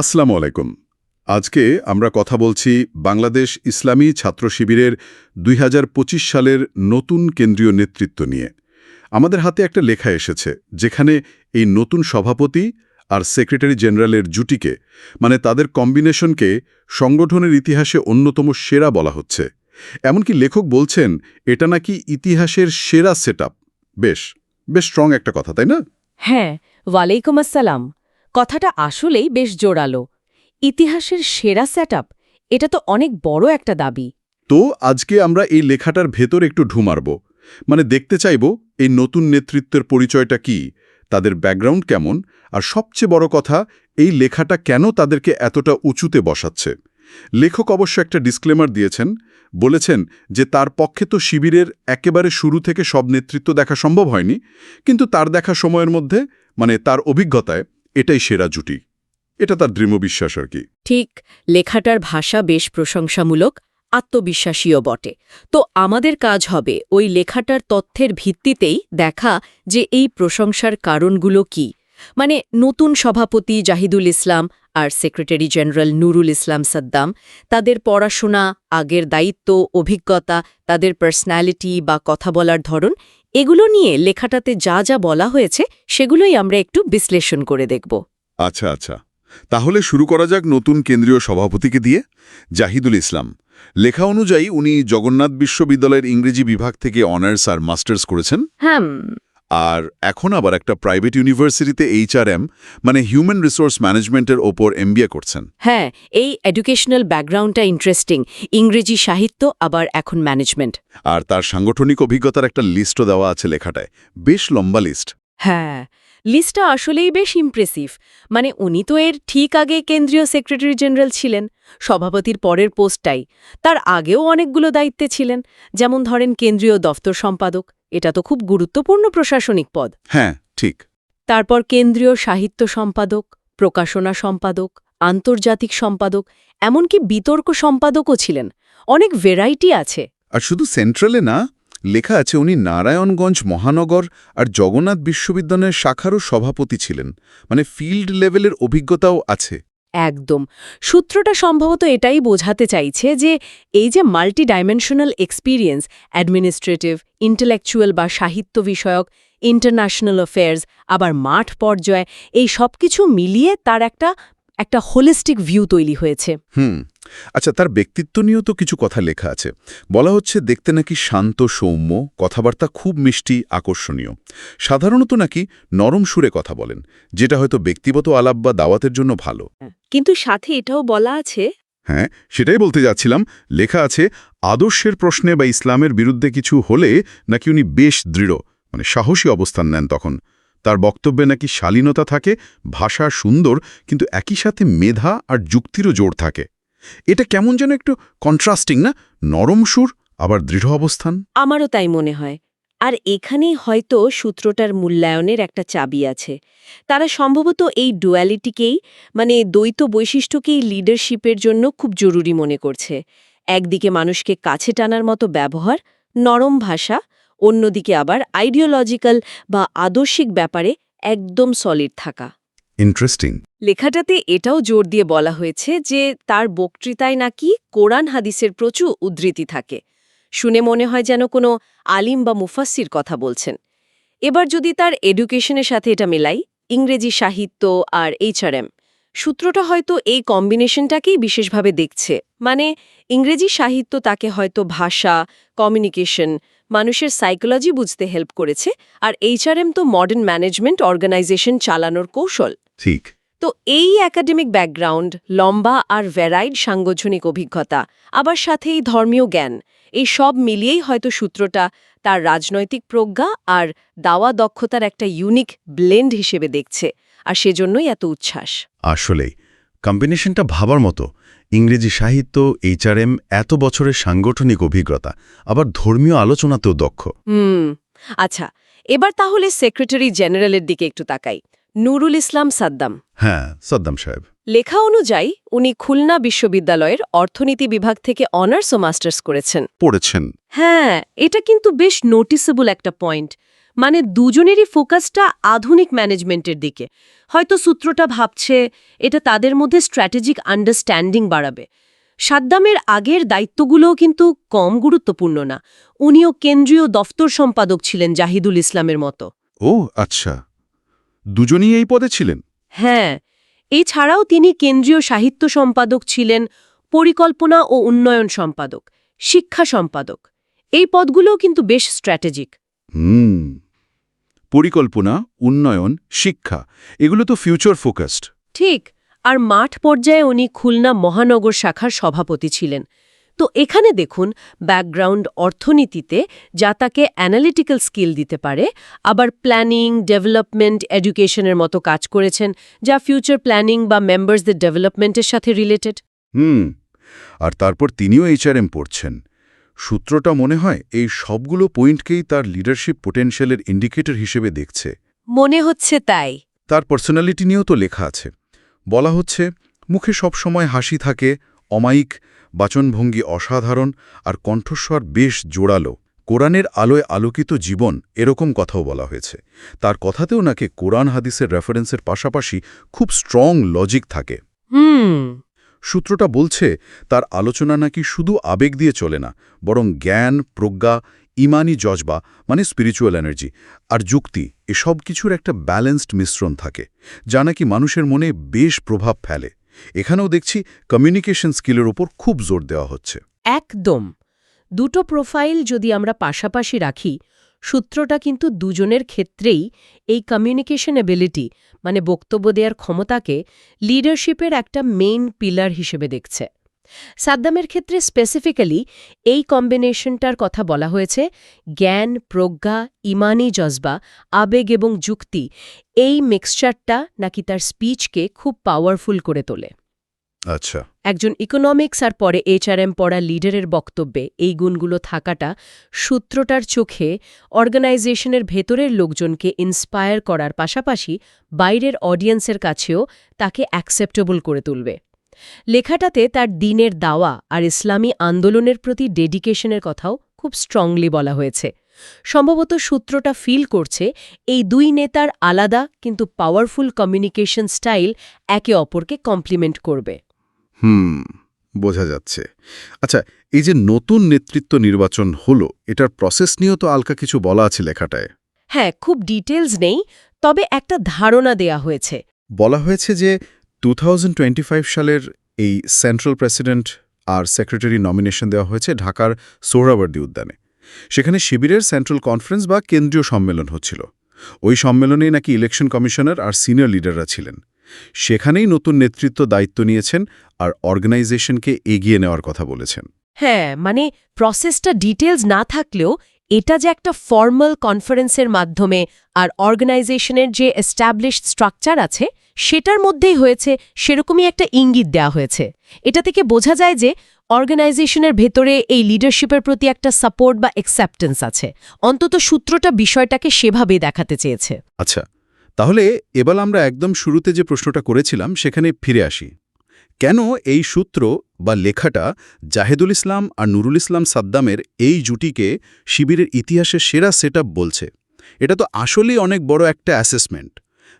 আসসালামু আলাইকুম। আজকে আমরা কথা বলছি বাংলাদেশ ইসলামী ছাত্র শিবিরের দুই হাজার পঁচিশ সালের নতুন কেন্দ্রীয় নেতৃত্ব নিয়ে। আমাদের হাতে একটা লেখা এসেছে, যেখানে এই নতুন সভাপতি আর সেক্রেটারি জেনারেলের জুটিকে মানে তাদের কম্বিনেশনকে, সংগঠনের ইতিহাসে অন্যতম সেরা বলা হচ্ছে। এমনকি লেখক বলছেন, এটা নাকি ইতিহাসের সেরা সেটআপ। বেশ বেশ স্ট্রং একটা কথা, তাই না? হ্যাঁ ওয়ালাইকুম আসসালাম। কথাটা আসলেই বেশ জোরালো। ইতিহাসের সেরা সেটআপ এটা তো অনেক বড় একটা দাবি। তো আজকে আমরা এই লেখাটার ভেতর একটু ঢুমারব মানে দেখতে চাইব এই নতুন নেতৃত্বের পরিচয়টা কি, তাদের ব্যাকগ্রাউন্ড কেমন, আর সবচেয়ে বড় কথা, এই লেখাটা কেন তাদেরকে এতটা উঁচুতে বসাচ্ছে। লেখক অবশ্য একটা ডিসক্লেমার দিয়েছেন, বলেছেন যে তার পক্ষে তো শিবিরের একেবারে শুরু থেকে সব নেতৃত্ব দেখা সম্ভব হয়নি, কিন্তু তার দেখা সময়ের মধ্যে মানে তার অভিজ্ঞতায় এটাই সেরা জুটি। এটা তার দৃঢ় বিশ্বাস আর কি। ঠিক, লেখাটার ভাষা বেশ প্রশংসামূলক, আত্মবিশ্বাসীও বটে। তো আমাদের কাজ হবে ওই লেখাটার তথ্যের ভিত্তিতেই দেখা যে এই প্রশংসার কারণগুলো কি। মানে নতুন সভাপতি জাহিদুল ইসলাম আর সেক্রেটারি জেনারেল নুরুল ইসলাম সাদ্দাম, তাদের পড়াশোনা, আগের দায়িত্ব, অভিজ্ঞতা, তাদের পার্সোনালিটি বা কথা বলার ধরন এগুলো নিয়ে লেখাটাতে যা যা বলা হয়েছে সেগুলোই আমরা একটু বিশ্লেষণ করে দেখব। আচ্ছা আচ্ছা। তাহলে শুরু করা যাক নতুন কেন্দ্রীয় সভাপতিকে দিয়ে। জাহিদুল ইসলাম লেখা অনুযায়ী উনি জগন্নাথ বিশ্ববিদ্যালয়ের ইংরেজি বিভাগ থেকে অনার্স আর মাস্টার্স করেছেন। হ্যাঁ আর এখন আবার একটা প্রাইভেট ইউনিভার্সিটিতে এইচআরএম মানে হিউম্যান রিসোর্স ম্যানেজমেন্টের ওপর এমবিএ করছেন। হ্যাঁ এই এডুকেশনাল ব্যাকগ্রাউন্ডটা ইন্টারেস্টিং ইংরেজি সাহিত্য আবার এখন ম্যানেজমেন্ট আর তার সাংগঠনিক অভিজ্ঞতার একটা লিস্টও দেওয়া আছে লেখাটায়। বেশ লম্বা লিস্ট হ্যাঁ লিস্টটা আসলেই বেশ ইমপ্রেসিভ মানে উনি তো এর ঠিক আগে কেন্দ্রীয় সেক্রেটারি জেনারেল ছিলেন সভাপতির পরের পোস্টটাই তার আগেও অনেকগুলো দায়িত্বে ছিলেন যেমন ধরেন কেন্দ্রীয় দফতর সম্পাদক। এটা তো খুব গুরুত্বপূর্ণ প্রশাসনিক পদ। হ্যাঁ ঠিক। তারপর কেন্দ্রীয় সাহিত্য সম্পাদক প্রকাশনা সম্পাদক আন্তর্জাতিক সম্পাদক এমনকি বিতর্ক সম্পাদকও ছিলেন। অনেক ভেরাইটি আছে। আর শুধু সেন্ট্রালে না লেখা আছে উনি নারায়ণগঞ্জ মহানগর আর জগন্নাথ বিশ্ববিদ্যালয়ের শাখারও সভাপতি ছিলেন। মানে ফিল্ড লেভেলের অভিজ্ঞতাও আছে। একদম। সূত্রটা সম্ভবত এটাই বোঝাতে চাইছে যে, এই যে multi dimensional experience administrative intellectual বা সাহিত্য বিষয়ক ইন্টারন্যাশনাল অ্যাফেয়ার্স আবার মাঠ পর্যায়ে, এই সব কিছু মিলিয়ে তার একটা একটা হোলিস্টিক ভিউ তৈরি হয়েছে। হুম আচ্ছা তার ব্যক্তিত্ব নিয়েও তো কিছু কথা লেখা আছে। বলা হচ্ছে দেখতে নাকি শান্ত সৌম্য কথাবার্তা খুব মিষ্টি আকর্ষণীয়। সাধারণত নাকি নরম সুরে কথা বলেন যেটা হয়তো ব্যক্তিগত আলাপ বা দাওয়াতের জন্য ভালো। কিন্তু সাথে এটাও বলা আছে হ্যাঁ সেটাই বলতে যাচ্ছিলাম। লেখা আছে আদর্শের প্রশ্নে বা ইসলামের বিরুদ্ধে কিছু হলে নাকি উনি বেশ দৃঢ় মানে সাহসী অবস্থান নেন তখন। তার বক্তব্যে নাকি শালীনতা থাকে, ভাষা সুন্দর, কিন্তু একই সাথে মেধা আর যুক্তিরও জোর থাকে। এটা কেমন যেন একটু কন্ট্রাস্টিং না? নরম সুর, আবার দৃঢ় অবস্থান? আমারও তাই মনে হয়। আর এখানেই হয়তো সূত্রটার মূল্যায়নের একটা চাবি আছে। তারা সম্ভবত এই ডুয়ালিটিকেই মানে দ্বৈত বৈশিষ্ট্যকেই লিডারশিপের জন্য খুব জরুরি মনে করছে। একদিকে মানুষকে কাছে টানার মতো ব্যবহার, নরম ভাষা অন্যদিকে আবার আইডিওলজিক্যাল বা আদর্শিক ব্যাপারে একদম সলিড থাকা। ইন্টারেস্টিং লেখাটাতে এটাও জোর দিয়ে বলা হয়েছে যে তার বক্তৃতায় নাকি কোরআন হাদিসের প্রচুর উদ্ধৃতি থাকে। শুনে মনে হয় যেন কোনো আলিম বা মুফাসির কথা বলছেন। এবার যদি তার এডুকেশনের সাথে এটা মেলাই ইংরেজি সাহিত্য আর এইচআরএম সূত্রটা হয়তো এই কম্বিনেশনটাকেই বিশেষভাবে দেখছে। মানে ইংরেজি সাহিত্য তাকে হয়তো ভাষা কমিউনিকেশন মানুষের সাইকোলজি বুঝতে হেল্প করেছে আর এইচআরএম তো মডার্ন ম্যানেজমেন্ট অর্গানাইজেশন চালানোর কৌশল। ঠিক। তো এই একাডেমিক ব্যাকগ্রাউন্ড লম্বা আর ভ্যারাইড সাংগঠনিক অভিজ্ঞতা আবার সাথে এই ধর্মীয় জ্ঞান এই সব মিলিয়েই হয়তো সূত্রটা তার রাজনৈতিক প্রজ্ঞা আর দাওয়া দক্ষতার একটা ইউনিক ব্লেন্ড হিসেবে দেখছে আর সেজন্যই এত উচ্ছ্বাস। আসলেই কম্বিনেশনটা ভাবার মতো। ইংরেজি সাহিত্য এইচআরএম এত বছরের সাংগঠনিক অভিজ্ঞতা আবার ধর্মীয় আলোচনাতেও দক্ষ। হুম আচ্ছা এবার তাহলে সেক্রেটারি জেনারেলের দিকে একটু তাকাই। নুরুল ইসলাম সাদ্দাম। হ্যাঁ সাদ্দাম সাহেব। লেখা অনুযায়ী উনি খুলনা বিশ্ববিদ্যালয়ের অর্থনীতি বিভাগ থেকে অনার্স ও মাস্টার্স করেছেন। পড়েছেন। হ্যাঁ এটা কিন্তু বেশ নোটিসেবল একটা পয়েন্ট মানে দুজনেরই ফোকাসটা আধুনিক ম্যানেজমেন্টের দিকে। হয়তো সূত্রটা ভাবছে এটা তাদের মধ্যে স্ট্র্যাটেজিক আন্ডারস্ট্যান্ডিং বাড়াবে। সাদ্দামের আগের দায়িত্বগুলোও কিন্তু কম গুরুত্বপূর্ণ না। উনিও কেন্দ্রীয় দফতর সম্পাদক ছিলেন জাহিদুল ইসলামের মতো। ও আচ্ছা। দুজনই এই পদে ছিলেন? হ্যাঁ। এছাড়াও তিনি কেন্দ্রীয় সাহিত্য সম্পাদক ছিলেন পরিকল্পনা ও উন্নয়ন সম্পাদক শিক্ষা সম্পাদক। এই পদগুলোও কিন্তু বেশ স্ট্র্যাটেজিক। হুম। পরিকল্পনা উন্নয়ন শিক্ষা এগুলো তো ফিউচার ফোকাসড ঠিক আর মাঠ পর্যায়ে উনি খুলনা মহানগর শাখার সভাপতি ছিলেন। তো এখানে দেখুন ব্যাকগ্রাউন্ড অর্থনীতিতে যা তাকে অ্যানালিটিক্যাল স্কিল দিতে পারে আবার প্ল্যানিং ডেভেলপমেন্ট এডুকেশনের মতো কাজ করেছেন যা ফিউচার প্ল্যানিং বা মেম্বার্সদের ডেভেলপমেন্টের সাথে রিলেটেড হুম আর তারপর তিনিও এইচআরএম পড়ছেন। সূত্রটা মনে হয় এই সবগুলো পয়েন্টকেই তার লিডারশিপ পোটেনশিয়ালের ইন্ডিকেটর হিসেবে দেখছে। মনে হচ্ছে তাই। তার পার্সোনালিটি নিয়েও তো লেখা আছে। বলা হচ্ছে মুখে সব সময় হাসি থাকে অমায়িক বাচনভঙ্গি অসাধারণ আর কণ্ঠস্বর বেশ জোরালো। কোরআনের আলোয় আলোকিত জীবন এরকম কথাও বলা হয়েছে। তার কথাতেও নাকি কোরআন হাদিসের রেফারেন্সের পাশাপাশি খুব স্ট্রং লজিক থাকে। হুম। সূত্রটা বলছে, তার আলোচনা নাকি শুধু আবেগ দিয়ে চলে না, বরং জ্ঞান, প্রজ্ঞা ইমানি জজবা মানে স্পিরিচুয়াল এনার্জি আর যুক্তি, এসব কিছুর একটা ব্যালেন্সড মিশ্রণ থাকে, যা নাকি মানুষের মনে বেশ প্রভাব ফেলে। এখানেও দেখছি কমিউনিকেশন স্কিলের ওপর খুব জোর দেওয়া হচ্ছে। একদম। দুটো প্রোফাইল যদি আমরা পাশাপাশি রাখি সূত্রটা কিন্তু দুজনের ক্ষেত্রেই এই কমিউনিকেশন এবিলিটি মানে বক্তব্য দেওয়ার ক্ষমতাকে লিডারশিপের একটা মেইন পিলার হিসেবে দেখছে। সাদ্দামের ক্ষেত্রে স্পেসিফিক্যালি এই কম্বিনেশনটার কথা বলা হয়েছে, জ্ঞান, প্রজ্ঞা, ইমানি জজবা, আবেগ এবং যুক্তি, এই মিক্সচারটা নাকি তার স্পিচকে খুব পাওয়ারফুল করে তোলে। আচ্ছা। একজন ইকোনমিক্স আর পরে এইচআরএম পড়া লিডারের বক্তব্যে এই গুণগুলো থাকাটা সূত্রটার চোখে অর্গানাইজেশনের ভেতরের লোকজনকে ইন্সপায়ার করার পাশাপাশি বাইরের অডিয়েন্সের কাছেও তাকে অ্যাকসেপ্টেবল করে তুলবে। লেখাটাতে তার দিনের দাওয়া আর ইসলামী আন্দোলনের প্রতি ডেডিকেশনের কথাও খুব স্ট্রংলি বলা হয়েছে। সম্ভবত সূত্রটা ফিল করছে এই দুই নেতার আলাদা কিন্তু পাওয়ারফুল কমিউনিকেশন স্টাইল একে অপরকে কমপ্লিমেন্ট করবে। হুম বোঝা যাচ্ছে। আচ্ছা এই যে নতুন নেতৃত্ব নির্বাচন হলো এটার প্রসেস নিয়েও তো আলকা কিছু বলা আছে লেখাটায়। হ্যাঁ খুব ডিটেলস নেই তবে একটা ধারণা দেয়া হয়েছে। বলা হয়েছে যে টু সালের এই সেন্ট্রাল প্রেসিডেন্ট আর সেক্রেটারি নমিনেশন দেওয়া হয়েছে ঢাকার সোহরাবর্দী উদ্যানে। সেখানে শিবিরের সেন্ট্রাল কনফারেন্স বা কেন্দ্রীয় সম্মেলন হচ্ছিল। ওই সম্মেলনেই নাকি ইলেকশন কমিশনার আর সিনিয়র লিডাররা ছিলেন। সেখানেই নতুন নেতৃত্ব দায়িত্ব নিয়েছেন আর অর্গানাইজেশনকে এগিয়ে নেওয়ার কথা বলেছেন। হ্যাঁ মানে প্রসেসটা ডিটেলস না থাকলেও এটা যে একটা ফর্মাল কনফারেন্সের মাধ্যমে আর অর্গানাইজেশনের যে এস্টাবলিশড স্ট্রাকচার আছে সেটার মধ্যেই হয়েছে সেরকমই একটা ইঙ্গিত দেওয়া হয়েছে। এটা থেকে বোঝা যায় যে অর্গানাইজেশনের ভেতরে এই লিডারশিপের প্রতি একটা সাপোর্ট বা অ্যাকসেপ্টেন্স আছে। অন্তত সূত্রটা বিষয়টাকে সেভাবেই দেখাতে চেয়েছে। আচ্ছা তাহলে এবার আমরা একদম শুরুতে যে প্রশ্নটা করেছিলাম, সেখানে ফিরে আসি। কেন এই সূত্র বা লেখাটা জাহেদুল ইসলাম আর নুরুল ইসলাম সাদ্দামের এই জুটিকে শিবিরের ইতিহাসের সেরা সেট বলছে? এটা তো আসলেই অনেক বড় একটা অ্যাসেসমেন্ট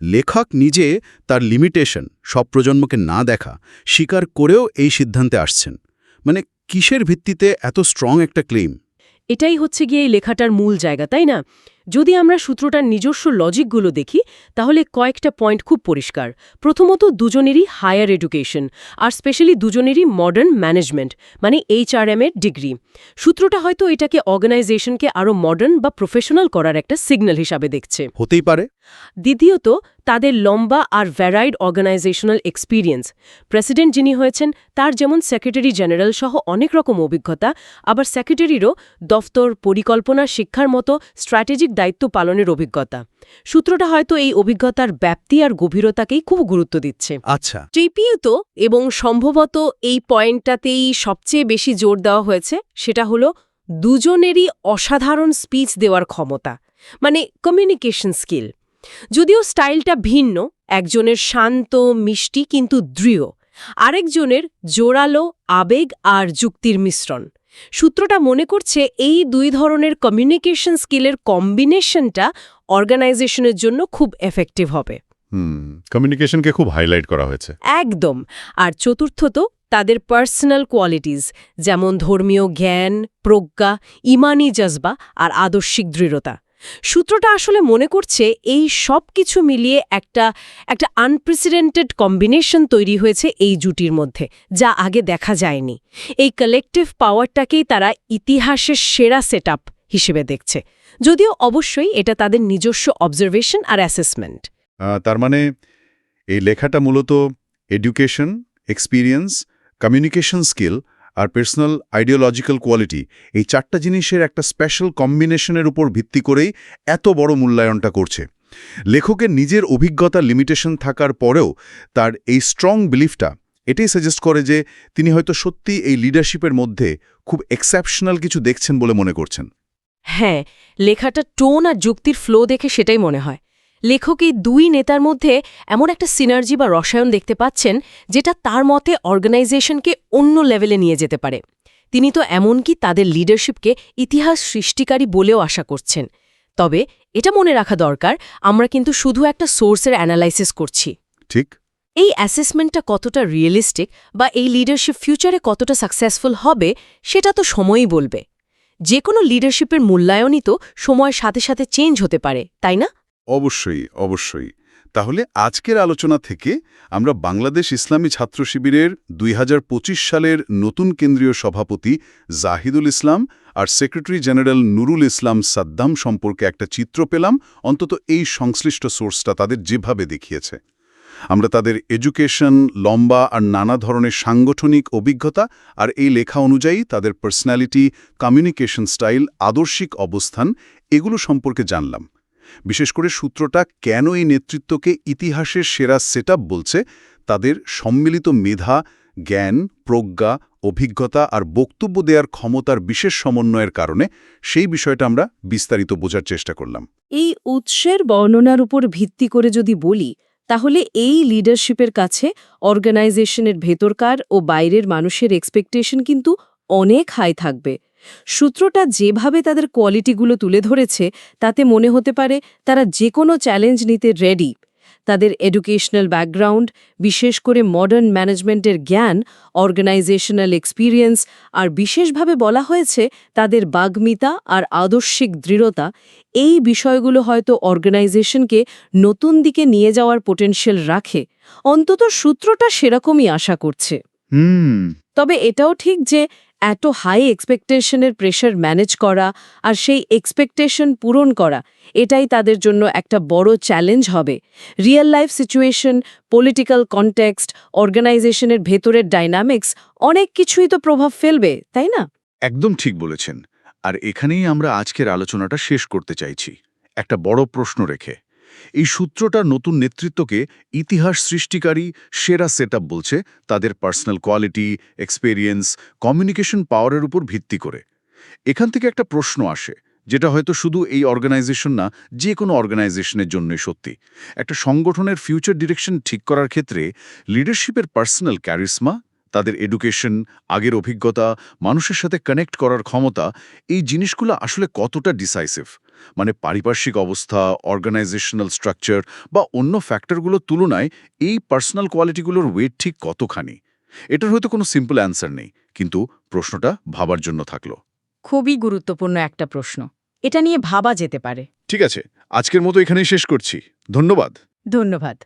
লেখক নিজে তার লিমিটেশন সব প্রজন্মকে না দেখা, স্বীকার করেও এই সিদ্ধান্তে আসছেন। মানে কিসের ভিত্তিতে এত স্ট্রং একটা ক্লেম এটাই হচ্ছে গিয়ে এই লেখাটার মূল জায়গা, তাই না? যদি আমরা সূত্রটার নিজস্ব লজিকগুলো দেখি, তাহলে কয়েকটা পয়েন্ট খুব পরিষ্কার। প্রথমত দুজনেরই হায়ার এডুকেশন আর স্পেশালি দুজনেরই মডার্ন ম্যানেজমেন্ট মানে এইচআরএম এর ডিগ্রি সূত্রটা হয়তো এটাকে অর্গানাইজেশনকে আরও মডার্ন বা প্রফেশনাল করার একটা সিগন্যাল হিসাবে দেখছে। হতেই পারে। দ্বিতীয়ত তাদের লম্বা আর ভ্যারাইড অর্গানাইজেশনাল এক্সপিরিয়েন্স প্রেসিডেন্ট যিনি হয়েছেন তার যেমন সেক্রেটারি জেনারেল সহ অনেক রকম অভিজ্ঞতা আবার সেক্রেটারিরও দফতর পরিকল্পনা শিক্ষার মতো স্ট্র্যাটেজিক দায়িত্ব পালনের অভিজ্ঞতা। সূত্রটা হয়তো এই অভিজ্ঞতার ব্যাপ্তি আর গভীরতাকেই খুব গুরুত্ব দিচ্ছে। আচ্ছা। তৃতীয়ত এবং সম্ভবত এই পয়েন্টটাতেই সবচেয়ে বেশি জোর দেওয়া হয়েছে সেটা হলো দুজনেরই অসাধারণ স্পিচ দেওয়ার ক্ষমতা মানে কমিউনিকেশন স্কিল যদিও স্টাইলটা ভিন্ন একজনের শান্ত মিষ্টি কিন্তু দৃঢ় আরেকজনের জোরালো আবেগ আর যুক্তির মিশ্রণ। সূত্রটা মনে করছে এই দুই ধরনের কমিউনিকেশন স্কিলের কম্বিনেশনটা অর্গানাইজেশনের জন্য খুব এফেক্টিভ হবে। কমিউনিকেশনকে খুব হাইলাইট করা হয়েছে। একদম আর চতুর্থত তাদের পার্সোনাল কোয়ালিটিজ যেমন ধর্মীয় জ্ঞান প্রজ্ঞা ইমানি জজবা আর আদর্শিক দৃঢ়তা। সূত্রটা আসলে মনে করছে এই সব কিছু মিলিয়ে একটা একটা আনপ্রেসিডেন্টেড কম্বিনেশন তৈরি হয়েছে এই জুটির মধ্যে, যা আগে দেখা যায়নি। এই কালেকটিভ পাওয়ারটাকেই তারা ইতিহাসের সেরা সেট হিসেবে দেখছে। যদিও অবশ্যই এটা তাদের নিজস্ব অবজারভেশন আর অ্যাসেসমেন্ট তার মানে এই লেখাটা মূলত এডুকেশন এক্সপিরিয়েন্স কমিউনিকেশন স্কিল আর পার্সোনাল আইডিওলজিক্যাল কোয়ালিটি এই চারটা জিনিসের একটা স্পেশাল কম্বিনেশনের উপর ভিত্তি করেই এত বড় মূল্যায়নটা করছে। লেখকের নিজের অভিজ্ঞতা লিমিটেশন থাকার পরেও তার এই স্ট্রং বিলিফটা এটাই সাজেস্ট করে যে তিনি হয়তো সত্যি এই লিডারশিপের মধ্যে খুব এক্সেপশনাল কিছু দেখছেন বলে মনে করছেন। হ্যাঁ লেখাটা টোন আর যুক্তির ফ্লো দেখে সেটাই মনে হয়। লেখক এই দুই নেতার মধ্যে এমন একটা সিনার্জি বা রসায়ন দেখতে পাচ্ছেন যেটা তার মতে অর্গানাইজেশনকে অন্য লেভেলে নিয়ে যেতে পারে। তিনি তো এমনকি তাদের লিডারশিপকে ইতিহাস সৃষ্টিকারী বলেও আশা করছেন। তবে এটা মনে রাখা দরকার আমরা কিন্তু শুধু একটা সোর্সের অ্যানালাইসিস করছি। ঠিক। এই অ্যাসেসমেন্টটা কতটা রিয়েলিস্টিক বা এই লিডারশিপ ফিউচারে কতটা সাকসেসফুল হবে সেটা তো সময়ই বলবে। যে কোনো লিডারশিপের মূল্যায়নই তো সময়ের সাথে সাথে চেঞ্জ হতে পারে তাই না? অবশ্যই অবশ্যই। তাহলে আজকের আলোচনা থেকে আমরা বাংলাদেশ ইসলামী ছাত্র শিবিরের দুই সালের নতুন কেন্দ্রীয় সভাপতি জাহিদুল ইসলাম আর সেক্রেটারি জেনারেল নুরুল ইসলাম সাদ্দাম সম্পর্কে একটা চিত্র পেলাম, অন্তত এই সংশ্লিষ্ট সোর্সটা তাদের যেভাবে দেখিয়েছে। আমরা তাদের এডুকেশন, লম্বা আর নানা ধরনের সাংগঠনিক অভিজ্ঞতা আর এই লেখা অনুযায়ী তাদের পার্সোনালিটি, কমিউনিকেশন স্টাইল, আদর্শিক অবস্থান, এগুলো সম্পর্কে জানলাম। বিশেষ করে সূত্রটা কেন এই নেতৃত্বকে ইতিহাসের সেরা সেট বলছে, তাদের সম্মিলিত মেধা, জ্ঞান, প্রজ্ঞা, অভিজ্ঞতা আর বক্তব্য দেওয়ার ক্ষমতার বিশেষ সমন্বয়ের কারণে সেই বিষয়টা আমরা বিস্তারিত বোঝার চেষ্টা করলাম। এই উৎসের বর্ণনার উপর ভিত্তি করে যদি বলি, তাহলে এই লিডারশিপের কাছে অর্গানাইজেশনের ভেতরকার ও বাইরের মানুষের এক্সপেকটেশন কিন্তু অনেক হাই থাকবে। সূত্রটা যেভাবে তাদের কোয়ালিটিগুলো তুলে ধরেছে তাতে মনে হতে পারে তারা যে কোনো চ্যালেঞ্জ নিতে রেডি। তাদের এডুকেশনাল ব্যাকগ্রাউন্ড বিশেষ করে মডার্ন ম্যানেজমেন্টের জ্ঞান অর্গানাইজেশনাল এক্সপিরিয়েন্স আর বিশেষভাবে বলা হয়েছে তাদের বাগ্মিতা আর আদর্শিক দৃঢ়তা এই বিষয়গুলো হয়তো অর্গানাইজেশনকে নতুন দিকে নিয়ে যাওয়ার পোটেনশিয়াল রাখে। অন্তত সূত্রটা সেরকমই আশা করছে। হুম। তবে এটাও ঠিক যে এত হাই এক্সপেকটেশনের প্রেশার ম্যানেজ করা আর সেই এক্সপেকটেশন পূরণ করা, এটাই তাদের জন্য একটা বড় চ্যালেঞ্জ হবে। Real life situation political context অর্গানাইজেশনের ভেতরের ডাইনামিক্স অনেক কিছুই তো প্রভাব ফেলবে, তাই না? একদম ঠিক বলেছেন। আর এখানেই আমরা আজকের আলোচনাটা শেষ করতে চাইছি। একটা বড় প্রশ্ন রেখে। এই সূত্রটা নতুন নেতৃত্বকে ইতিহাস সৃষ্টিকারী সেরা সেট বলছে, তাদের পার্সোনাল কোয়ালিটি, এক্সপেরিয়েন্স, কমিউনিকেশন পাওয়ারের উপর ভিত্তি করে। এখান থেকে একটা প্রশ্ন আসে, যেটা হয়তো শুধু এই অর্গানাইজেশন না, যে কোনো অর্গানাইজেশনের জন্যই সত্যি। একটা সংগঠনের ফিউচার ডিরেকশন ঠিক করার ক্ষেত্রে লিডারশিপের পার্সোনাল ক্যারিসমা, তাদের এডুকেশন, আগের অভিজ্ঞতা, মানুষের সাথে কানেক্ট করার ক্ষমতা, এই জিনিসগুলো আসলে কতটা ডিসাইসিভ? মানে পারিপার্শ্বিক অবস্থা অর্গানাইজেশনাল স্ট্রাকচার বা অন্য ফ্যাক্টরগুলোর তুলনায় এই পার্সোনাল কোয়ালিটিগুলোর ওয়েট ঠিক কতখানি? এটার হয়তো কোনো সিম্পল অ্যান্সার নেই কিন্তু প্রশ্নটা ভাবার জন্য থাকল। খুবই গুরুত্বপূর্ণ একটা প্রশ্ন। এটা নিয়ে ভাবা যেতে পারে। ঠিক আছে আজকের মতো এখানেই শেষ করছি। ধন্যবাদ। ধন্যবাদ।